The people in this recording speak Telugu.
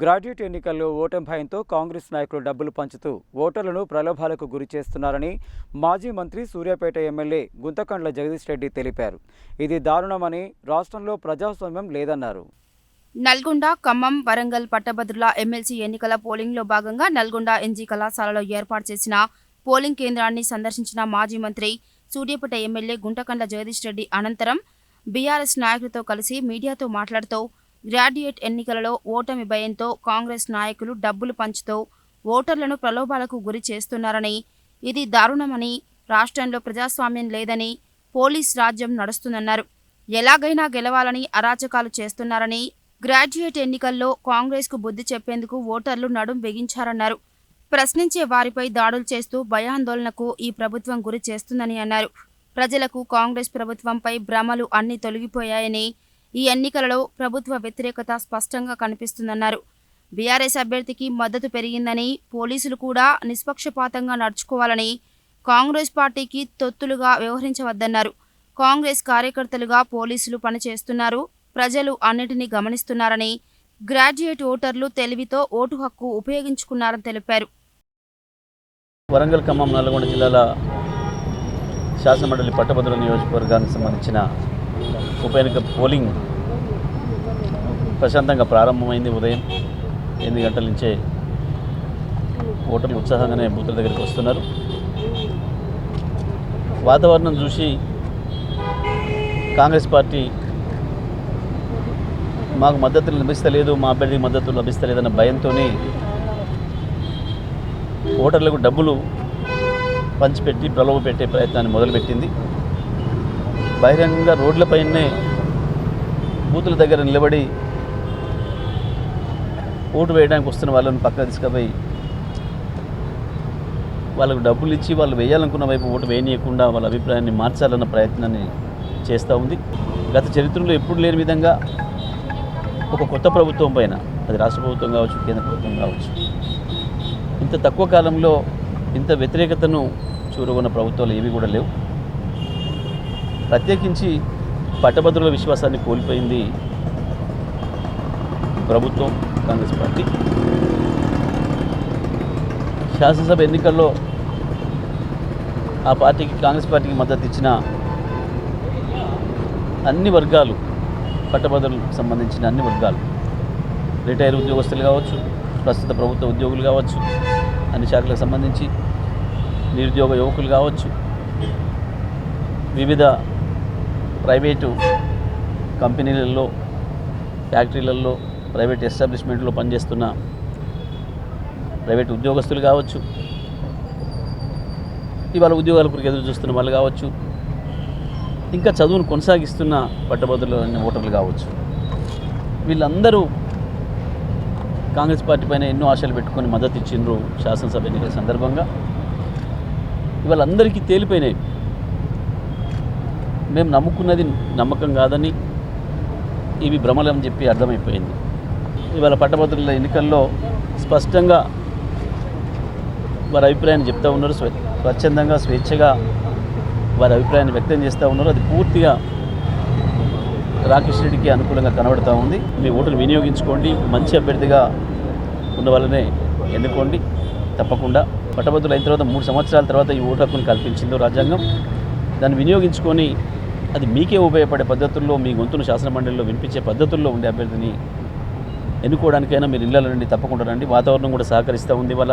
గ్రాడ్యుయేట్ ఎన్నికల్లో ఓటమి భయంతో కాంగ్రెస్ నాయకులు డబ్బులు పంచుతూ ఓటర్లను ప్రలోభాలకు గురి చేస్తున్నారని మాజీ మంత్రి సూర్యాపేట ఎమ్మెల్యే గుంతకండ్ల జగదీష్ రెడ్డి తెలిపారు. ఇది దారుణమని రాష్ట్రంలో ప్రజాస్వామ్యం లేదన్నారు. నల్గొండ ఖమ్మం వరంగల్ పట్టభద్రుల ఎమ్మెల్సీ ఎన్నికల పోలింగ్లో భాగంగా నల్గొండ ఎన్జీ కళాశాలలో ఏర్పాటు చేసిన పోలింగ్ కేంద్రాన్ని సందర్శించిన మాజీ మంత్రి సూర్యాపేట ఎమ్మెల్యే గుంటకండ్ల జగదీష్ రెడ్డి అనంతరం బీఆర్ఎస్ నాయకులతో కలిసి మీడియాతో మాట్లాడుతూ గ్రాడ్యుయేట్ ఎన్నికలలో ఓటమి భయంతో కాంగ్రెస్ నాయకులు డబ్బులు పంచుతూ ఓటర్లను ప్రలోభాలకు గురి చేస్తున్నారని ఇది దారుణమని రాష్ట్రంలో ప్రజాస్వామ్యం లేదని పోలీస్ రాజ్యం నడుస్తుందన్నారు. ఎలాగైనా గెలవాలని అరాచకాలు చేస్తున్నారని గ్రాడ్యుయేట్ ఎన్నికల్లో కాంగ్రెస్కు బుద్ధి చెప్పేందుకు ఓటర్లు నడుం బిగించారన్నారు. ప్రశ్నించే వారిపై దాడులు చేస్తూ భయాందోళనకు ఈ ప్రభుత్వం గురి చేస్తుందని అన్నారు. ప్రజలకు కాంగ్రెస్ ప్రభుత్వంపై భ్రమలు అన్ని తొలగిపోయాయని ఈ ఎన్నికలలో ప్రభుత్వ వ్యతిరేకత స్పష్టంగా కనిపిస్తుందన్నారు. బీఆర్ఎస్ అభ్యర్థికి మద్దతు పెరిగిందని పోలీసులు కూడా నిష్పక్షపాతంగా నడుచుకోవాలని కాంగ్రెస్ పార్టీకి తొత్తులుగా వ్యవహరించవద్దన్నారు. కాంగ్రెస్ కార్యకర్తలుగా పోలీసులు పనిచేస్తున్నారు. ప్రజలు అన్నిటినీ గమనిస్తున్నారని గ్రాడ్యుయేట్ ఓటర్లు తెలివితో ఓటు హక్కు ఉపయోగించుకున్నారని తెలిపారు. వరంగల్ ఖమ్మం నల్గొండ జిల్లాల శాసనమండలి పట్టభద్రుల నియోజకవర్గానికి సంబంధించిన ఉప ఎన్నిక పోలింగ్ ప్రశాంతంగా ప్రారంభమైంది ఉదయం ఎనిమిది గంటల నుంచే. ఓటర్లు ఉత్సాహంగానే బూతుల దగ్గరికి వస్తున్నారు. వాతావరణం చూసి కాంగ్రెస్ పార్టీ మాకు మద్దతు లభిస్తలేదు మా అభ్యర్థికి మద్దతు లభిస్తలేదన్న భయంతో ఓటర్లకు డబ్బులు పంచిపెట్టి ప్రలోభ పెట్టే ప్రయత్నాన్ని మొదలుపెట్టింది. బహిరంగంగా రోడ్లపైనే బూతుల దగ్గర నిలబడి ఓటు వేయడానికి వస్తున్న వాళ్ళని పక్కన తీసుకుపోయి వాళ్ళకు డబ్బులు ఇచ్చి వాళ్ళు వేయాలనుకున్న వైపు ఓటు వేయనీయకుండా వాళ్ళ అభిప్రాయాన్ని మార్చాలన్న ప్రయత్నాన్ని చేస్తూ ఉంది. గత చరిత్రలో ఎప్పుడు లేని విధంగా ఒక కొత్త ప్రభుత్వం పైన అది రాష్ట్ర ప్రభుత్వం కావచ్చు కేంద్ర ప్రభుత్వం కావచ్చు ఇంత తక్కువ కాలంలో ఇంత వ్యతిరేకతను చూరుకున్న ప్రభుత్వాలు ఏవి కూడా లేవు. ప్రత్యేకించి పట్టభద్రుల విశ్వాసాన్ని కోల్పోయింది ప్రభుత్వం కాంగ్రెస్ పార్టీ. శాసనసభ ఎన్నికల్లో ఆ పార్టీకి కాంగ్రెస్ పార్టీకి మద్దతు ఇచ్చిన అన్ని వర్గాలు పట్టభద్రులకు సంబంధించిన అన్ని వర్గాలు రిటైర్ ఉద్యోగస్తులు కావచ్చు ప్రస్తుత ప్రభుత్వ ఉద్యోగులు కావచ్చు అన్ని శాఖలకు సంబంధించి నిరుద్యోగ యువకులు కావచ్చు వివిధ ప్రైవేటు కంపెనీలలో ఫ్యాక్టరీలలో ప్రైవేట్ ఎస్టాబ్లిష్మెంట్లో పనిచేస్తున్న ప్రైవేట్ ఉద్యోగస్తులు కావచ్చు ఇవాళ ఉద్యోగాల కొరకు ఎదురు చూస్తున్న వాళ్ళు కావచ్చు ఇంకా చదువును కొనసాగిస్తున్న పట్టభద్రులు ఓటర్లు కావచ్చు. వీళ్ళందరూ కాంగ్రెస్ పార్టీ పైన ఎన్నో ఆశలు పెట్టుకొని మద్దతు ఇచ్చిండ్రు శాసనసభ ఎన్నికల సందర్భంగా. ఇవాళందరికీ తేలిపోయినాయి. మేము నమ్ముకున్నది నమ్మకం కాదని ఇవి భ్రమలని చెప్పి అర్థమైపోయింది. ఇవాళ పట్టభద్రుల ఎన్నికల్లో స్పష్టంగా వారి అభిప్రాయాన్ని చెప్తా ఉన్నారు. స్వచ్ఛందంగా స్వేచ్ఛగా వారి అభిప్రాయాన్ని వ్యక్తం చేస్తూ ఉన్నారు. అది పూర్తిగా రాకేష్ రెడ్డికి అనుకూలంగా కనబడుతూ ఉంది. మీ ఓటును వినియోగించుకోండి. మంచి అభ్యర్థిగా ఉన్న వాళ్ళనే ఎన్నుకోండి. తప్పకుండా. పట్టభద్రులు అయిన తర్వాత మూడు సంవత్సరాల తర్వాత ఈ ఓటు హక్కును కల్పించిందో రాజ్యాంగం. దాన్ని వినియోగించుకొని అది మీకే ఉపయోగపడే పద్ధతుల్లో మీ గొంతును శాసనమండలిలో వినిపించే పద్ధతుల్లో ఉండే అభ్యర్థిని ఎన్నుకోవడానికైనా మీరు ఇళ్ళ రండి తప్పకుండా రండి. వాతావరణం కూడా సహకరిస్తూ ఉంది. వాళ్ళ